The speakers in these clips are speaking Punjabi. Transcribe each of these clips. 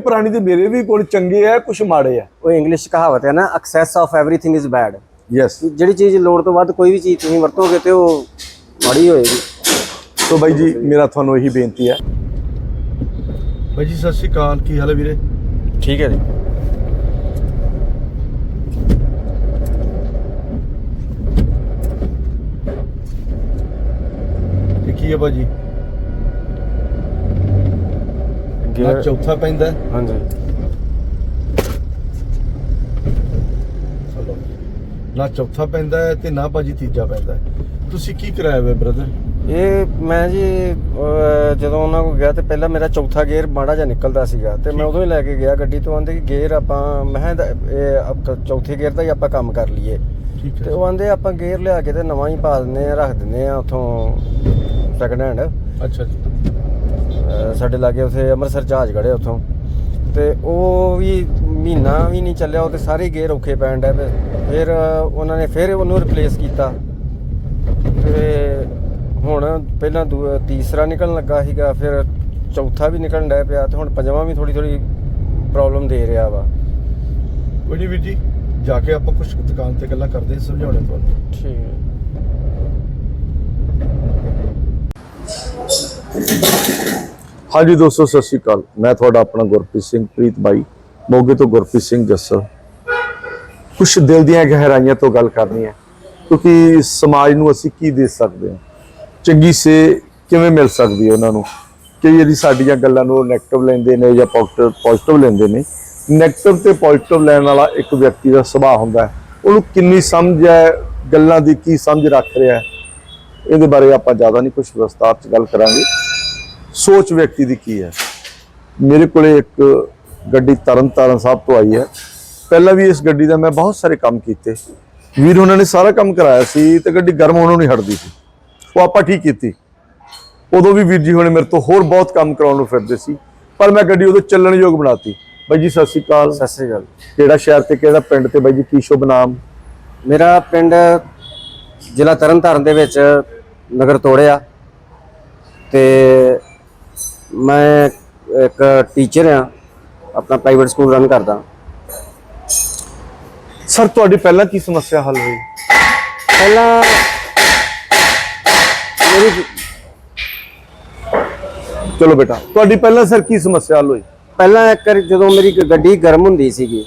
ਪ੍ਰਾਣੀ ਦੇ ਮੇਰੇ ਵੀ ਗੁਣ ਚੰਗੇ ਆ ਕੁਝ ਮਾੜੇ ਆ। ਉਹ ਇੰਗਲਿਸ਼ ਕਹਾਵਤ ਹੈ ਨਾ excess of everything is bad yes ਜਿਹੜੀ ਚੀਜ਼ ਲੋੜ ਤੋਂ ਵੱਧ ਕੋਈ ਵੀ ਚੀਜ਼ ਤੁਸੀਂ ਵਰਤੋਗੇ ਤੇ ਉਹ ਮਾੜੀ ਹੋਏਗੀ। ਸੋ ਬਾਈ ਜੀ ਮੇਰਾ ਤੁਹਾਨੂੰ ਇਹੀ ਬੇਨਤੀ ਹੈ। ਭਾਈ ਜੀ ਸਤਿ ਸ਼੍ਰੀ ਅਕਾਲ ਕੀ ਹਾਲ ਹੈ ਵੀਰੇ? ਠੀਕ ਹੈ ਜੀ। ਕੀ ਹੈ ਭਾਜੀ ਨਾ ਚੌਥਾ ਪੈਂਦਾ ਹੈ? ਹਾਂਜੀ। ਚਲੋ। ਨਾ ਚੌਥਾ ਪੈਂਦਾ ਹੈ ਤੇ ਨਾ ਭਾਜੀ ਤੀਜਾ ਪੈਂਦਾ ਹੈ। ਤੁਸੀਂ ਕੀ ਕਰਾਇਆ ਵੇ ਬ੍ਰਦਰ ਇਹ ਮੈਂ ਜੀ ਅਹ, ਜਦੋਂ ਉਹਨਾਂ ਕੋਲ ਗਿਆ ਤੇ ਪਹਿਲਾਂ ਮੇਰਾ ਚੌਥਾ ਗੇਅਰ ਮਾੜਾ ਜਿਹਾ ਨਿਕਲਦਾ ਸੀਗਾ ਤੇ ਮੈਂ ਉਦੋਂ ਹੀ ਲੈ ਕੇ ਗਿਆ ਗੱਡੀ ਤੋਂ ਆਂਦੇ ਕਿ ਗੇਅਰ ਆਪਾਂ ਮੈਂ ਕਿਹਾ ਇਹਦਾ- ਇਹ ਆਪ- ਚੌਥੇ ਗੇਅਰ ਦਾ ਹੀ ਆਪਾਂ ਕੰਮ ਕਰ ਲਈਏ। ਠੀਕ ਤੇ ਉਹ ਆਂਦੇ ਆਪਾਂ ਗੇਅਰ ਲਿਆ ਕੇ ਤੇ ਨਵਾਂ ਹੀ ਪਾ ਦਿੰਦੇ ਆ ਰੱਖ ਦਿੰਦੇ ਆ ਉਥੋਂ ਸੈਕੰਡ ਹੈਂਡ ਅੱਛਾ ਜੀ। ਸਾਡੇ ਲਾਗੇ ਉਥੇ ਅੰਮ੍ਰਿਤਸਰ ਜਹਾਜ਼ ਖੜੇ ਉਥੋਂ। ਤੇ ਉਹ ਵੀ ਮਹੀਨਾ ਵੀ ਨਹੀਂ ਚੱਲਿਆ ਉਹ ਤੇ ਸਾਰੇ ਗੇਅਰ ਔਖੇ ਪੈਣ ਡੈ ਫਿਰ ਉਹਨਾਂ ਨੇ ਫਿਰ ਉਹਨੂੰ ਰਿਪਲੇਸ ਕੀਤਾ। ਤੇ ਹੁਣ ਪਹਿਲਾਂ ਤੀਸਰਾ ਨਿਕਲਣ ਲੱਗਾ ਸੀਗਾ ਫਿਰ ਚੌਥਾ ਵੀ ਨਿਕਲਣ ਡੈ ਪਿਆ ਤੇ ਹੁਣ ਪੰਜਵਾਂ ਵੀ ਥੋੜੀ ਥੋੜੀ ਪ੍ਰੋਬਲਮ ਦੇ ਰਿਹਾ ਵਾ। ਕੋਈ ਨਹੀਂ ਵੀਰ ਜੀ ਜਾ ਕੇ ਆਪਾਂ ਕੁਝ ਦੁਕਾਨ ਤੇ ਗੱਲਾਂ ਕਰਦੇ ਸਮਝਾਉਣੇ ਤੁਹਾਨੂੰ। ਠੀਕ। ਹੈ ਹਾਂਜੀ ਦੋਸਤੋ, ਸਤਿ ਸ਼੍ਰੀ ਅਕਾਲ। ਮੈਂ ਤੁਹਾਡਾ ਆਪਣਾ ਗੁਰਪ੍ਰੀਤ ਸਿੰਘ, ਪ੍ਰੀਤ ਬਾਈ। ਮੋਗੇ ਤੋਂ ਗੁਰਪ੍ਰੀਤ ਸਿੰਘ ਜੱਸਲ ਕੁਝ ਦਿਲ ਦੀਆਂ ਗਹਿਰਾਈਆਂ ਤੋਂ ਗੱਲ ਕਰਨੀ ਹੈ, ਕਿਉਂਕਿ ਸਮਾਜ ਨੂੰ ਅਸੀਂ ਕੀ ਦੇ ਸਕਦੇ ਹਾਂ? ਚੰਗੀ ਸੇ ਕਿਵੇਂ ਮਿਲ ਸਕਦੀ ਹੈ ਉਹਨਾਂ ਨੂੰ? ਕਈ ਜਿਹੜੀ ਸਾਡੀਆਂ ਗੱਲਾਂ ਨੂੰ ਨੈਗੇਟਿਵ ਲੈਂਦੇ ਨੇ ਜਾਂ ਪੋਜ਼ਿਟਿਵ ਲੈਂਦੇ ਨੇ। ਨੈਗੇਟਿਵ ਤੇ ਪੋਜ਼ਿਟਿਵ ਲੈਣ ਵਾਲਾ ਇੱਕ ਵਿਅਕਤੀ ਦਾ ਸੁਭਾਅ ਹੁੰਦਾ ਹੈ। ਉਹਨੂੰ ਕਿੰਨੀ ਸਮਝ ਹੈ, ਗੱਲਾਂ ਦੀ ਕੀ ਸਮਝ ਰੱਖ ਰਿਹਾ ਹੈ? ਇਹਦੇ ਬਾਰੇ ਆਪਾਂ ਜ਼ਿਆਦਾ ਨਹੀਂ ਕੁਝ ਵਿਸਤਾਰ ਚ ਗੱਲ ਕਰਾਂਗੇ। ਸੋਚ ਵਿਅਕਤੀ ਦੀ ਕੀ ਹੈ? ਮੇਰੇ ਕੋਲੇ ਇੱਕ ਗੱਡੀ ਤਰਨ ਤਾਰਨ ਸਾਹਿਬ ਤੋਂ ਆਈ ਹੈ। ਪਹਿਲਾਂ ਵੀ ਇਸ ਗੱਡੀ ਦਾ ਮੈਂ ਬਹੁਤ ਸਾਰੇ ਕੰਮ ਕੀਤੇ। ਵੀਰ ਉਹਨਾਂ ਨੇ ਸਾਰਾ ਕੰਮ ਕਰਾਇਆ ਸੀ ਤੇ ਗੱਡੀ ਗਰਮ ਹੋਣੋਂ ਨਹੀਂ ਹਟਦੀ ਸੀ। ਉਹ ਆਪਾਂ ਠੀਕ ਕੀਤੀ। ਉਦੋਂ ਵੀ ਵੀਰ ਜੀ ਹੁਣੇ ਮੇਰੇ ਤੋਂ ਹੋਰ ਬਹੁਤ ਕੰਮ ਕਰਾਉਣ ਨੂੰ ਫਿਰਦੇ ਸੀ। ਪਰ ਮੈਂ ਗੱਡੀ ਉਦੋਂ ਚੱਲਣ ਯੋਗ ਬਣਾਤੀ। ਬਾਈ ਜੀ ਸਤਿ ਸ਼੍ਰੀ ਅਕਾਲ। ਸਤਿ ਸ੍ਰੀ ਅਕਾਲ। ਕਿਹੜਾ ਸ਼ਹਿਰ ਤੇ ਕਿਹੜਾ ਪਿੰਡ ਤੇ ਬਾਈ ਜੀ ਕੀ ਸ਼ੁਭ ਨਾਮ? ਮੇਰਾ ਪਿੰਡ ਜ਼ਿਲ੍ਹਾ ਤਰਨਤਾਰਨ ਦੇ ਵਿੱਚ ਨਗਰ ਤੋੜਿਆ। ਤੇ ਮੈਂ ਇੱਕ ਟੀਚਰ ਆ ਆਪਣਾ ਪ੍ਰਾਈਵੇਟ ਸਕੂਲ ਰਨ ਕਰਦਾ। ਸਰ ਤੁਹਾਡੀ ਪਹਿਲਾਂ ਕੀ ਸਮੱਸਿਆ ਹੱਲ ਹੋਈ? ਪਹਿਲਾਂ ਮੇਰੀ ਚਲੋ ਬੇਟਾ ਤੁਹਾਡੀ ਪਹਿਲਾਂ ਸਰ ਕੀ ਸਮੱਸਿਆ ਹੱਲ ਹੋਈ? ਪਹਿਲਾਂ ਇੱਕ ਵਾਰੀ ਜਦੋਂ ਮੇਰੀ ਗੱਡੀ ਗਰਮ ਹੁੰਦੀ ਸੀਗੀ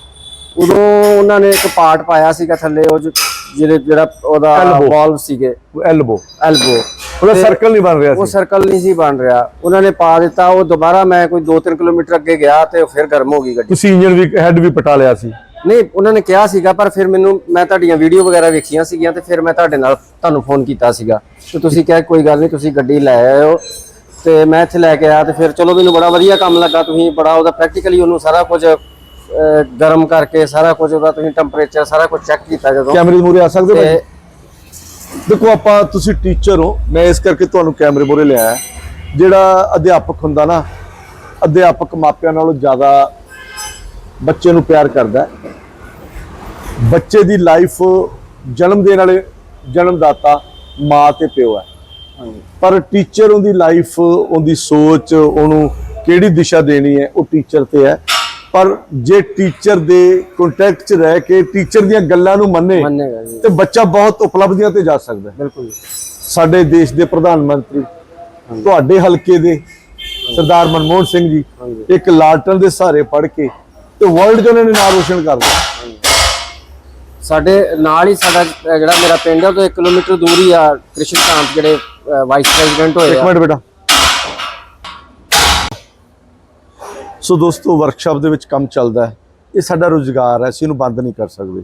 ਉਦੋਂ ਉਹਨਾਂ ਨੇ ਇੱਕ ਪਾਰਟ ਪਾਇਆ ਸੀਗਾ ਥੱਲੇ ਉਹ ਜਿਹੜੇ ਜਿਹੜਾ ਉਹਦਾ Elbow। ਵਾਲਵ ਸੀਗੇ। ਐਲਬੋ ਐਲਬੋ ਉਹਦਾ ਸਰਕਲ ਨਹੀਂ ਬਣ ਰਿਹਾ ਉਹ ਸੀ। ਸਰਕਲ ਨਹੀਂ ਸੀ ਬਣ ਰਿਹਾ। ਉਹਨਾਂ ਨੇ ਪਾ ਦਿੱਤਾ ਉਹ ਦੁਬਾਰਾ ਮੈਂ ਕੋਈ 2-3 ਕਿਲੋਮੀਟਰ ਅੱਗੇ ਗਿਆ ਤੇ ਉਹ ਫਿਰ ਗਰਮ ਹੋ ਗਈ ਗੱਡੀ। ਤੁਸੀਂ ਇੰਜਨ ਵੀ ਹੈਡ ਵੀ ਪਟਾ ਲਿਆ ਸੀ। ਨਹੀਂ ਉਹਨਾਂ ਨੇ ਕਿਹਾ ਸੀਗਾ ਪਰ ਫਿਰ ਮੈਨੂੰ ਮੈਂ ਤੁਹਾਡੀਆਂ ਵੀਡੀਓ ਵਗੈਰਾ ਵੇਖੀਆਂ ਸੀਗੀਆਂ ਤੇ ਫਿਰ ਮੈਂ ਤੁਹਾਡੇ ਨਾਲ ਤੁਹਾਨੂੰ ਫੋਨ ਕੀਤਾ ਸੀਗਾ। ਤੇ ਤੁਸੀਂ ਕਿਹਾ ਕੋਈ ਗੱਲ ਨਹੀਂ ਤੁਸੀਂ ਗੱਡੀ ਲੈ ਆਇਓ। ਤੇ ਮੈਂ ਇੱਥੇ ਲੈ ਕੇ ਆਇਆ ਤੇ ਫਿਰ ਚਲੋ ਮੈਨੂੰ ਬੜਾ ਵਧੀਆ ਕੰਮ ਲੱਗਾ ਤੁਸੀਂ ਬੜਾ ਉਹਦਾ ਪ੍ਰੈਕਟੀਕਲੀ ਉਹਨੂੰ ਸਾਰਾ ਕੁਝ ਗਰਮ ਕਰਕੇ ਸਾਰਾ ਕੁਝ ਉਹਦਾ ਤੁਸੀਂ ਟੈਂਪਰੇਚਰ ਸਾਰਾ ਕੁਝ ਚੈੱਕ ਕੀਤਾ ਜਦੋਂ। ਕੈਮਰੇ ਦੇ ਮੂਹਰੇ ਆ ਸਕਦੇ ਤੇ ਦੇਖੋ ਆਪਾਂ ਤੁਸੀਂ ਟੀਚਰ ਹੋ ਮੈਂ ਇਸ ਕਰਕੇ ਤੁਹਾਨੂੰ ਕੈਮਰੇ ਮੂਹਰੇ ਲਿਆਇਆ ਹੈ। ਜਿਹੜਾ ਅਧਿਆਪਕ ਹੁੰਦਾ ਨਾ ਅਧਿਆਪਕ ਮਾਪਿਆਂ ਨਾਲੋਂ ਜ਼ਿਆਦਾ ਬੱਚੇ ਨੂੰ ਪਿਆਰ ਕਰਦਾ। ਬੱਚੇ ਦੀ ਲਾਈਫ ਜਨਮ ਦੇਣ ਵਾਲੇ ਜਨਮਦਾਤਾ ਮਾਂ ਤੇ ਪਿਓ ਹੈ ਪਰ ਟੀਚਰ ਉਹਦੀ ਲਾਈਫ ਉਹਦੀ ਸੋਚ ਉਹਨੂੰ ਕਿਹੜੀ ਦਿਸ਼ਾ ਦੇਣੀ ਹੈ ਉਹ ਟੀਚਰ ਤੇ ਹੈ ਪਰ ਜੇ ਟੀਚਰ ਦੇ ਕੰਟੈਕਟ 'ਚ ਰਹਿ ਕੇ ਟੀਚਰ ਦੀਆਂ ਗੱਲਾਂ ਨੂੰ ਮੰਨੇ ਮੰਨੇਗਾ ਜੀ। ਤੇ ਬੱਚਾ ਬਹੁਤ ਉਪਲਬਧੀਆਂ ਤੇ ਜਾ ਸਕਦਾ ਹੈ। ਬਿਲਕੁਲ ਸਾਡੇ ਦੇਸ਼ ਦੇ ਪ੍ਰਧਾਨ ਮੰਤਰੀ ਤੁਹਾਡੇ ਹਲਕੇ ਦੇ ਸਰਦਾਰ ਮਨਮੋਹਨ ਸਿੰਘ ਜੀ ਇੱਕ ਲਾਲਟਨ ਦੇ ਸਹਾਰੇ ਪੜ ਕੇ ਤੇ ਵਰਲਡ 'ਚ ਉਹਨਾਂ ਨੇ ਨਾਮ ਰੋਸ਼ਨ ਕਰ ਲਿਆ ਸਾਡੇ ਨਾਲ ਹੀ ਸਾਡਾ ਅਹ, ਜਿਹੜਾ ਮੇਰਾ ਪਿੰਡ ਹੈ ਉਹ ਤੋਂ 1 ਕਿਲੋਮੀਟਰ ਦੂਰ ਹੀ ਆ ਕ੍ਰਿਸ਼ਨ ਕਾਂਤ ਜਿਹੜੇ ਵਾਈਸ ਪ੍ਰੈਜ਼ੀਡੈਂਟ ਹੋਏ ਇੱਕ ਆ ਮਿੰਟ ਬੇਟਾ। ਸੋ ਦੋਸਤੋ ਵਰਕਸ਼ਾਪ ਦੇ ਵਿੱਚ ਕੰਮ ਚੱਲਦਾ ਹੈ। ਇਹ ਸਾਡਾ ਰੋਜ਼ਗਾਰ ਹੈ, ਅਸੀਂ ਇਹਨੂੰ ਬੰਦ ਨਹੀਂ ਕਰ ਸਕਦੇ।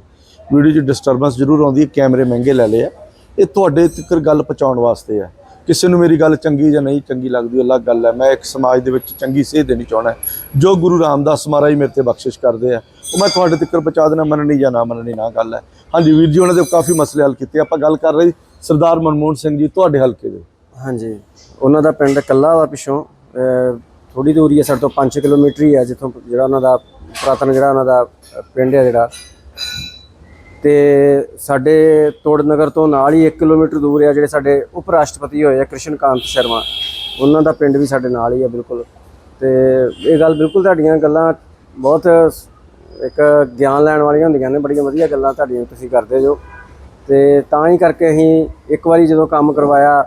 ਵੀਡੀਓ 'ਚ ਡਿਸਟਰਬੈਂਸ ਜ਼ਰੂਰ ਆਉਂਦੀ ਹੈ, ਕੈਮਰੇ ਮਹਿੰਗੇ ਲੈ ਲਏ ਆ। ਇਹ ਤੁਹਾਡੇ ਤੱਕ ਗੱਲ ਪਹੁੰਚਾਉਣ ਵਾਸਤੇ ਹੈ। ਕਿਸੇ ਨੂੰ ਮੇਰੀ ਗੱਲ ਚੰਗੀ ਜਾਂ ਨਹੀਂ ਚੰਗੀ ਲੱਗਦੀ, ਉਹ ਅਲੱਗ ਗੱਲ ਹੈ। ਮੈਂ ਇੱਕ ਸਮਾਜ ਦੇ ਵਿੱਚ ਚੰਗੀ ਸੇਧ ਦੇਣੀ ਚਾਹੁੰਦਾ ਜੋ ਗੁਰੂ ਰਾਮਦਾਸ ਮਹਾਰਾਜ ਮੇਰੇ ਤੇ ਬਖਸ਼ਿਸ਼ ਕਰਦੇ ਆ, ਉਹ ਮੈਂ ਤੁਹਾਡੇ ਤੱਕ ਪਹੁੰਚਾ ਦੇਣਾ ਮੰਨਣੀ ਜਾਂ ਨਾ ਮੰਨਣੀ ਨਾ ਗੱਲ ਹੈ। ਹਾਂਜੀ ਵੀਰ ਜੀ, ਉਹਨਾਂ ਦੇ ਕਾਫੀ ਮਸਲੇ ਹੱਲ ਕੀਤੇ। ਆਪਾਂ ਗੱਲ ਕਰ ਰਹੇ ਸਰਦਾਰ ਮਨਮੋਹਨ ਸਿੰਘ ਜੀ, ਤੁਹਾਡੇ ਹਲਕੇ ਦੇ। ਹਾਂਜੀ। ਉਹਨਾਂ ਦਾ ਪਿੰਡ ਕੱਲਾ ਵਾ ਪਿਛੋਂ। ਥੋੜੀ ਦੂਰੀ ਹੈ ਸਾਡੇ ਤੋਂ 5 ਕਿਲੋਮੀਟਰ ਹੀ ਹੈ ਜਿੱਥੋਂ ਜਿਹੜਾ ਉਹਨਾਂ ਦਾ ਪੁਰਾਤਨ ਜਿਹੜਾ ਉਹਨਾਂ ਦਾ ਪਿੰਡ ਹੈ ਜਿਹੜਾ। ਤੇ ਸਾਡੇ ਤੋੜ ਨਗਰ ਤੋਂ ਨਾਲ ਹੀ 1 ਕਿਲੋਮੀਟਰ ਦੂਰ ਹੈ ਜਿਹੜੇ ਸਾਡੇ ਉਪ ਰਾਸ਼ਟਰਪਤੀ ਹੋਏ ਆ ਕ੍ਰਿਸ਼ਨ ਕਾਂਤ ਸ਼ਰਮਾ। ਉਹਨਾਂ ਦਾ ਪਿੰਡ ਵੀ ਸਾਡੇ ਨਾਲ ਹੀ ਹੈ ਬਿਲਕੁਲ। ਤੇ ਇਹ ਗੱਲ ਬਿਲਕੁਲ ਤੁਹਾਡੀਆਂ ਗੱਲਾਂ ਬਹੁਤ ਇੱਕ ਗਿਆਨ ਲੈਣ ਵਾਲੀਆਂ ਹੁੰਦੀਆਂ ਨੇ, ਬੜੀਆਂ ਵਧੀਆ ਗੱਲਾਂ ਤੁਹਾਡੀਆਂ ਤੁਸੀਂ ਕਰਦੇ ਜੋ। ਤੇ ਤਾਂ ਹੀ ਕਰਕੇ ਅਸੀਂ ਇੱਕ ਵਾਰੀ ਜਦੋਂ ਕੰਮ ਕਰਵਾਇਆ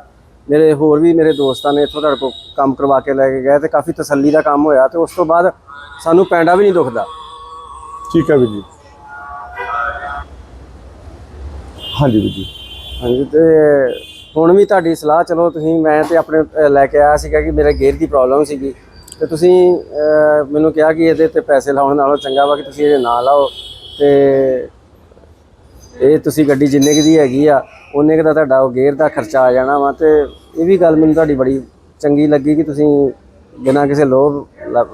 ਮੇਰੇ ਹੋਰ ਵੀ ਮੇਰੇ ਦੋਸਤਾਂ ਨੇ ਇੱਥੋਂ ਤੁਹਾਡੇ ਕੋਲ ਕੰਮ ਕਰਵਾ ਕੇ ਲੈ ਕੇ ਗਏ ਤੇ ਕਾਫੀ ਤਸੱਲੀ ਦਾ ਕੰਮ ਹੋਇਆ ਤੇ ਉਸ ਤੋਂ ਬਾਅਦ ਸਾਨੂੰ ਪੈਂਡਾ ਵੀ ਨਹੀਂ ਦੁਖਦਾ। ਠੀਕ ਹੈ ਵੀਰ ਜੀ। ਹਾਂਜੀ ਵੀਰ ਜੀ। ਹਾਂਜੀ ਤੇ ਹੁਣ ਵੀ ਤੁਹਾਡੀ ਸਲਾਹ ਚਲੋ ਤੁਸੀਂ ਮੈਂ ਤੇ ਆਪਣੇ ਲੈ ਕੇ ਆਇਆ ਸੀਗਾ ਕਿ ਮੇਰੇ ਗੇਅਰ ਦੀ ਪ੍ਰੋਬਲਮ ਸੀਗੀ। ਤੇ ਤੁਸੀਂ ਮੈਨੂੰ ਕਿਹਾ ਕਿ ਇਹਦੇ ਤੇ ਪੈਸੇ ਲਾਉਣ ਨਾਲੋਂ ਚੰਗਾ ਵਾ ਕਿ ਤੁਸੀਂ ਇਹਦੇ ਨਾਲ ਲਾਓ ਤੇ ਇਹ ਤੁਸੀਂ ਗੱਡੀ ਜਿੰਨੇ ਕੁ ਦੀ ਹੈਗੀ ਆ ਉਹਨੇ ਕੁ ਦਾ ਤੁਹਾਡਾ ਉਹ ਗੇਅਰ ਦਾ ਖਰਚਾ ਆ ਜਾਣਾ ਵਾ ਤੇ ਇਹ ਵੀ ਗੱਲ ਮੈਨੂੰ ਤੁਹਾਡੀ ਬੜੀ ਚੰਗੀ ਲੱਗੀ ਕਿ ਤੁਸੀਂ ਬਿਨਾਂ ਕਿਸੇ ਲੋਭ ਲ-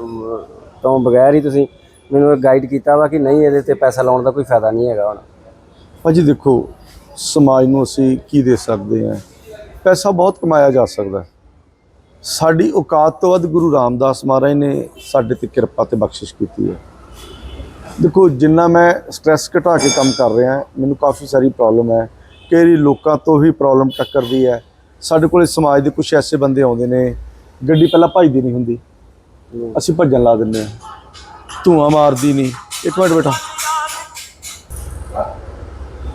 ਤੋਂ ਬਗੈਰ ਹੀ ਤੁਸੀਂ ਮੈਨੂੰ ਗਾਈਡ ਕੀਤਾ ਵਾ ਕਿ ਨਹੀਂ ਇਹਦੇ ਤੇ ਪੈਸਾ ਲਾਉਣ ਦਾ ਕੋਈ ਫਾਇਦਾ ਨਹੀਂ ਹੈਗਾ ਹੁਣ। ਭਾਜੀ ਦੇਖੋ, ਸਮਾਜ ਨੂੰ ਅਸੀਂ ਕੀ ਦੇ ਸਕਦੇ ਹਾਂ? ਪੈਸਾ ਬਹੁਤ ਕਮਾਇਆ ਜਾ ਸਕਦਾ। ਹੈ। ਸਾਡੀ ਔਕਾਤ ਤੋਂ ਵੱਧ ਗੁਰੂ ਰਾਮਦਾਸ ਮਹਾਰਾਜ ਨੇ ਸਾਡੇ ਤੇ ਕਿਰਪਾ ਤੇ ਬਖਸ਼ਿਸ਼ ਕੀਤੀ ਹੈ। ਦੇਖੋ, ਜਿੰਨਾ ਮੈਂ ਸਟ੍ਰੈਸ ਘਟਾ ਕੇ ਕੰਮ ਕਰ ਰਿਹਾ, ਮੈਨੂੰ ਕਾਫੀ ਸਾਰੀ ਪ੍ਰੋਬਲਮ ਹੈ। ਕਈ ਵਾਰੀ ਲੋਕਾਂ ਤੋਂ ਹੀ ਪ੍ਰੋਬਲਮ ਟੱਕਰਦੀ ਹੈ। ਸਾਡੇ ਕੋਲੇ ਸਮਾਜ ਦੇ ਕੁਝ ਐਸੇ ਬੰਦੇ ਆਉਂਦੇ ਨੇ, ਗੱਡੀ ਪਹਿਲਾਂ ਭੱਜਦੀ ਨਹੀਂ ਹੁੰਦੀ। ਅਸੀਂ ਭੱਜਣ ਲਾ ਦਿੰਦੇ ਹਾਂ। ਧੂਆਂ ਮਾਰਦੀ ਨਹੀਂ। ਇੱਕ ਮਿੰਟ ਬੇਟਾ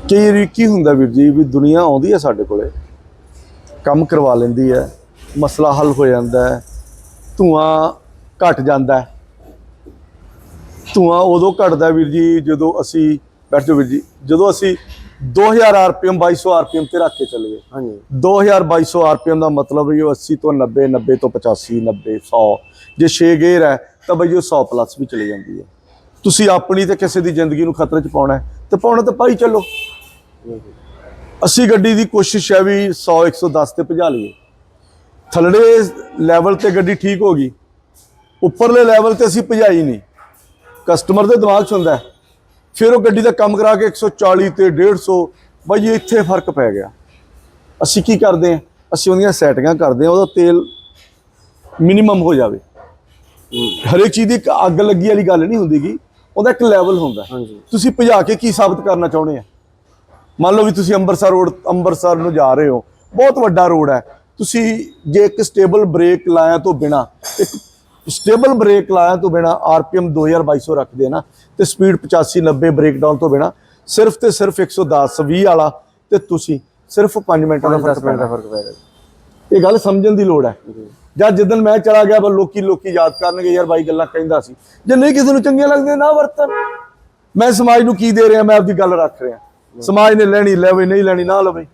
ਕਈ ਵਾਰੀ ਕੀ ਹੁੰਦਾ ਵੀਰ ਜੀ, ਵੀ ਦੁਨੀਆ ਆਉਂਦੀ ਹੈ ਸਾਡੇ ਕੋਲੇ। ਕੰਮ ਕਰਵਾ ਲੈਂਦੀ ਹੈ, ਮਸਲਾ ਹੱਲ ਹੋ ਜਾਂਦਾ ਹੈ, ਧੂਆਂ ਘਟ ਜਾਂਦਾ ਹੈ। ਧੂਆਂ ਉਦੋਂ ਘਟਦਾ ਵੀਰ ਜੀ ਜਦੋਂ ਅਸੀਂ ਬੈਠ ਜਾਓ ਵੀਰ ਜੀ ਜਦੋਂ ਅਸੀਂ 2000 ਆਰਪੀਐਮ 2200 ਆਰਪੀਐਮ ਤੇ ਰੱਖ ਕੇ ਚੱਲ ਹਾਂਜੀ। 2000 2200 ਆਰਪੀਐਮ ਦਾ ਮਤਲਬ ਹੈ ਉਹ 80 ਤੋਂ 90 90 ਤੋਂ 85 90 100 ਜੇ 6 ਗੇਅਰ ਹੈ ਤਾਂ ਬਈ ਉਹ 100 ਪਲੱਸ ਵੀ ਚਲੇ ਜਾਂਦੀ ਹੈ। ਤੁਸੀਂ ਆਪਣੀ ਤੇ ਕਿਸੇ ਦੀ ਜ਼ਿੰਦਗੀ ਨੂੰ ਖਤਰੇ 'ਚ ਪਾਉਣਾ ਤੇ ਪਾਉਣਾ ਤਾਂ ਪਾਈ ਚੱਲੋ। ਅਸੀਂ ਗੱਡੀ ਦੀ ਕੋਸ਼ਿਸ਼ ਹੈ ਵੀ 100 110 ਤੇ ਭਜਾ ਲਈਏ। ਥੱਲੜੇ ਲੈਵਲ ਤੇ ਗੱਡੀ ਠੀਕ ਹੋ ਗਈ ਉੱਪਰਲੇ ਲੈਵਲ ਤੇ ਅਸੀਂ ਭਜਾਈ ਨਹੀਂ। ਕਸਟਮਰ ਦੇ ਦਿਮਾਗ 'ਚ ਹੁੰਦਾ। ਫਿਰ ਉਹ ਗੱਡੀ ਦਾ ਕੰਮ ਕਰਾ ਕੇ 140 ਤੇ 150 ਬਈ ਇੱਥੇ ਫ਼ਰਕ ਪੈ ਗਿਆ। ਅਸੀਂ ਕੀ ਕਰਦੇ ਹਾਂ? ਅਸੀਂ ਉਹਦੀਆਂ ਸੈਟਿੰਗਾਂ ਕਰਦੇ ਹਾਂ ਉਹਦਾ ਤੇਲ ਮਿਨੀਮਮ ਹੋ ਜਾਵੇ। ਹਰੇਕ ਚੀਜ਼ ਦੀ ਇੱਕ ਅੱਗ ਲੱਗੀ ਵਾਲੀ ਗੱਲ ਨਹੀਂ ਹੁੰਦੀਗੀ। ਉਹਦਾ ਇੱਕ ਲੈਵਲ ਹੁੰਦਾ ਤੁਸੀਂ ਭਜਾ ਕੇ ਕੀ ਸਾਬਤ ਕਰਨਾ ਚਾਹੁੰਦੇ ਆ? ਮੰਨ ਲਓ ਵੀ ਤੁਸੀਂ ਅੰਮ੍ਰਿਤਸਰ ਰੋਡ ਅੰਮ੍ਰਿਤਸਰ ਨੂੰ ਜਾ ਰਹੇ ਹੋ। ਬਹੁਤ ਵੱਡਾ ਰੋਡ ਹੈ। ਤੁਸੀਂ ਜੇ ਇੱਕ ਸਟੇਬਲ ਬ੍ਰੇਕ ਲਾਇਆ ਤੋਂ ਬਿਨਾ ਇੱਕ ਸਟੇਬਲ ਬ੍ਰੇਕ ਲਾਇਆ ਤੋਂ ਬਿਨਾ ਆਰਪੀਐਮ 2200 ਰੱਖਦੇ ਨਾ ਤੇ ਸਪੀਡ 85 90 ਬ੍ਰੇਕ ਡਾਊਨ ਤੋਂ ਬਿਨਾ ਸਿਰਫ ਤੇ ਸਿਰਫ 110 20 ਵਾਲਾ ਤੇ ਤੁਸੀਂ ਸਿਰਫ 5 ਮਿੰਟਾਂ ਦਾ 5-10 ਫ਼ਰਕ ਮਿੰਟ ਦਾ ਪੈਣਾ ਫ਼ਰਕ ਪੈ ਗਿਆ ਇਹ ਗੱਲ ਸਮਝਣ ਦੀ ਲੋੜ ਹੈ। ਜਦ ਜਿੱਦਨ ਮੈਂ ਚਲਾ ਗਿਆ ਬਸ ਲੋਕੀ ਲੋਕੀ ਯਾਦ ਕਰਨਗੇ ਯਾਰ ਬਾਈ ਗੱਲਾਂ ਕਹਿੰਦਾ ਸੀ। ਜੇ ਨਹੀਂ ਕਿਸੇ ਨੂੰ ਚੰਗੀਆਂ ਲੱਗਦੀਆਂ ਨਾ ਵਰਤਨ ਮੈਂ ਸਮਾਜ ਨੂੰ ਕੀ ਦੇ ਰਿਹਾ ਮੈਂ ਆਪਦੀ ਗੱਲ ਰੱਖ ਰਿਹਾ। ਸਮਾਜ ਨੇ ਲੈਣੀ ਲੈਵੇ ਨਹੀਂ ਲੈਣੀ ਨਾ ਲਵੇ।